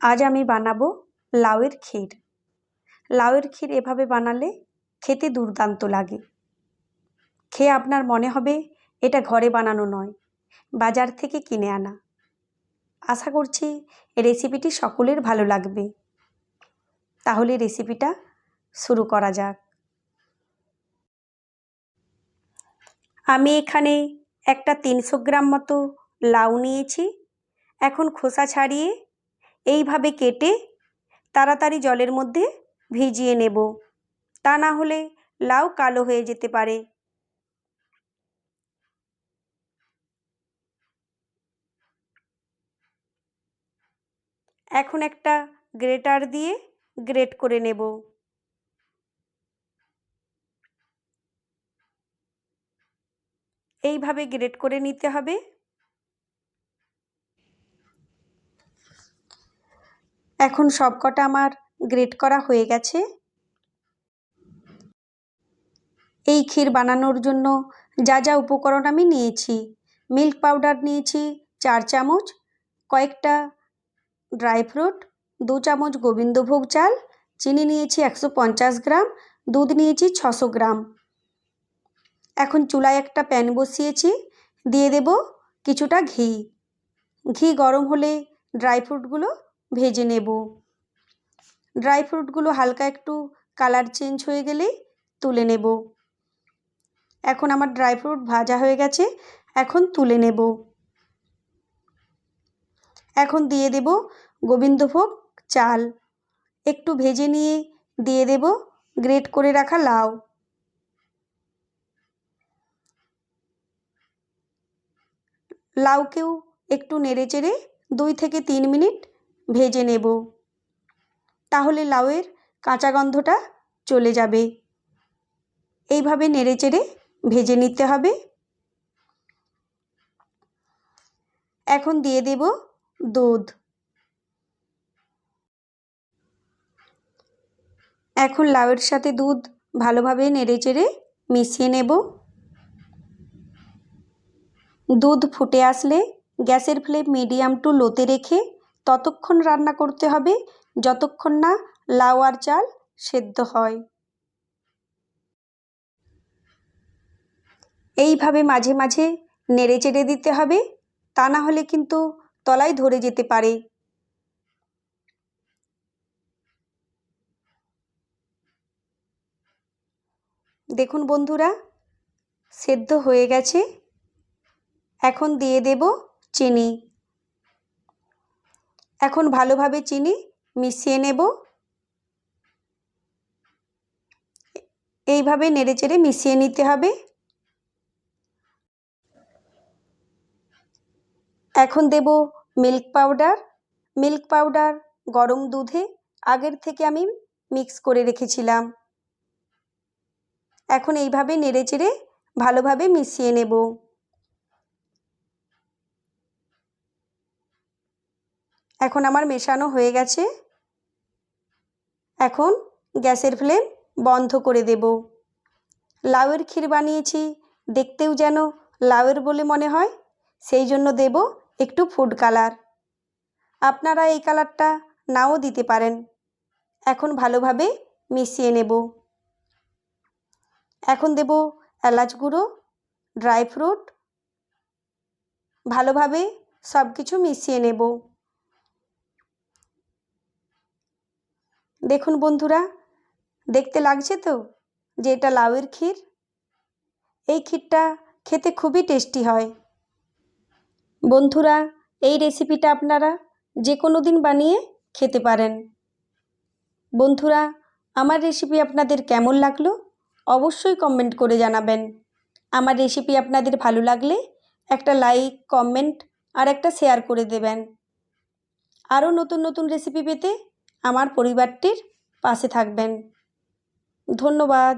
আজ আমি বানাবো লাউয়ের ক্ষীর। লাউয়ের ক্ষীর এভাবে বানালে খেতে দুর্দান্ত লাগে। খেয়ে আপনার মনে হবে এটা ঘরে বানানো নয়, বাজার থেকে কিনে আনা। আশা করছি রেসিপিটি সকলের ভালো লাগবে। তাহলে রেসিপিটা শুরু করা যাক। আমি এখানে একটা তিনশো গ্রাম মতো লাউ নিয়েছি। এখন খোসা ছাড়িয়ে এইভাবে কেটে তাড়াতাড়ি জলের মধ্যে ভিজিয়ে নেব। তা না হলে লাউ কালো হয়ে যেতে পারে। এখন একটা গ্রেটার দিয়ে গ্রেট করে নেব। এইভাবে গ্রেট করে নিতে হবে। এখন সব কটা আমার গ্রেট করা হয়ে গেছে। এই ক্ষীর বানানোর জন্য যা যা উপকরণ আমি নিয়েছি, মিল্ক পাউডার নিয়েছি চার চামচ, কয়েকটা ড্রাই ফ্রুট, দু চামচ গোবিন্দভোগ চাল, চিনি নিয়েছি একশো পঞ্চাশ গ্রাম, দুধ নিয়েছি ছশো গ্রাম। এখন চুলায় একটা প্যান বসিয়েছি, দিয়ে দেব কিছুটা ঘি। ঘি গরম হলে ড্রাই ফ্রুটগুলো ভেজে নেব। ড্রাই ফ্রুটগুলো হালকা একটু কালার চেঞ্জ হয়ে গেলেই তুলে নেব। এখন আমার ড্রাই ফ্রুট ভাজা হয়ে গেছে, এখন তুলে নেব। এখন দিয়ে দেব গোবিন্দভোগ চাল। একটু ভেজে নিয়ে দিয়ে দেব গ্রেট করে রাখা লাউ। লাউকেও একটু নেড়ে চেড়ে দুই থেকে তিন মিনিট ভেজে নেব। তাহলে লাউয়ের কাঁচা গন্ধটা চলে যাবে। এইভাবে নেড়ে চেড়ে ভেজে নিতে হবে। এখন দিয়ে দেব দুধ। এখন লাউয়ের সাথে দুধ ভালোভাবে নেড়ে চেড়ে মিশিয়ে নেব। দুধ ফুটে আসলে গ্যাসের ফ্লেম মিডিয়াম টু লোতে রেখে ততক্ষণ রান্না করতে হবে, যতক্ষণ না লাউ আর চাল সেদ্ধ হয়। এইভাবে মাঝে মাঝে নেড়ে চেড়ে দিতে হবে, তা না হলে কিন্তু তলায় ধরে যেতে পারে। দেখুন বন্ধুরা, সেদ্ধ হয়ে গেছে। এখন দিয়ে দেব চিনি। এখন ভালোভাবে চিনি মিশিয়ে নেব। এইভাবে নেড়েচেড়ে মিশিয়ে নিতে হবে। এখন দেব মিল্ক পাউডার। মিল্ক পাউডার গরম দুধে আগের থেকে আমি মিক্স করে রেখেছিলাম। এখন এইভাবে নেড়েচেড়ে ভালোভাবে মিশিয়ে নেব। এখন আমার মেশানো হয়ে গেছে। এখন গ্যাসের ফ্লেম বন্ধ করে দেব। লাউয়ের ক্ষীর বানিয়েছি, দেখতেও যেন লাউয়ের বলে মনে হয়, সেই জন্য দেব একটু ফুড কালার আপনারা এই কালারটা নাও দিতে পারেন। এখন ভালোভাবে মিশিয়ে নেব। এখন দেব এলাচ গুঁড়ো ড্রাই ফ্রুট ভালোভাবে সব কিছু মিশিয়ে নেব। দেখুন বন্ধুরা, দেখতে লাগছে তো যে এটা লাউয়ের ক্ষীর? এই ক্ষীরটা খেতে খুবই টেস্টি হয়। বন্ধুরা, এই রেসিপিটা আপনারা যে কোনো দিন বানিয়ে খেতে পারেন। বন্ধুরা, আমার রেসিপি আপনাদের কেমন লাগল অবশ্যই কমেন্ট করে জানাবেন। আমার রেসিপি আপনাদের ভালো লাগলে একটা লাইক, কমেন্ট আর একটা শেয়ার করে দেবেন। আরও নতুন নতুন রেসিপি পেতে আমার পরিবারটির পাশে থাকবেন। ধন্যবাদ।